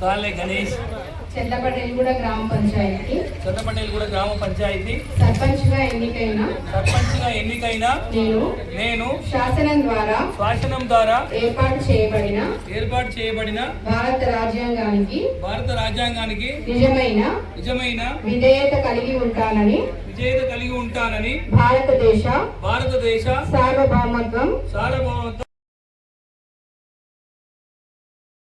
కాలే గణేష్. చెల్లపడేలు కూడా గ్రామ పంచాయతీ. చంద్రపటేల్ కూడా గ్రామ పంచాయతీ. సర్పంచ్గా ఎన్నికైన సర్పంచ్గా ఎన్నికైన నేను నేను శాసనం ద్వారా శాసనం ద్వారా ఏర్పాటు చేయబడిన ఏర్పాటు చేయబడిన భారత రాజ్యాంగానికి భారత రాజ్యాంగానికి నిజమైన నిజమైన విధేయత కలిగి ఉంటానని విజేత కలిగి ఉంటానని భారతదేశ భారతదేశ సార్వభౌమత్వం సార్వభౌమత్వం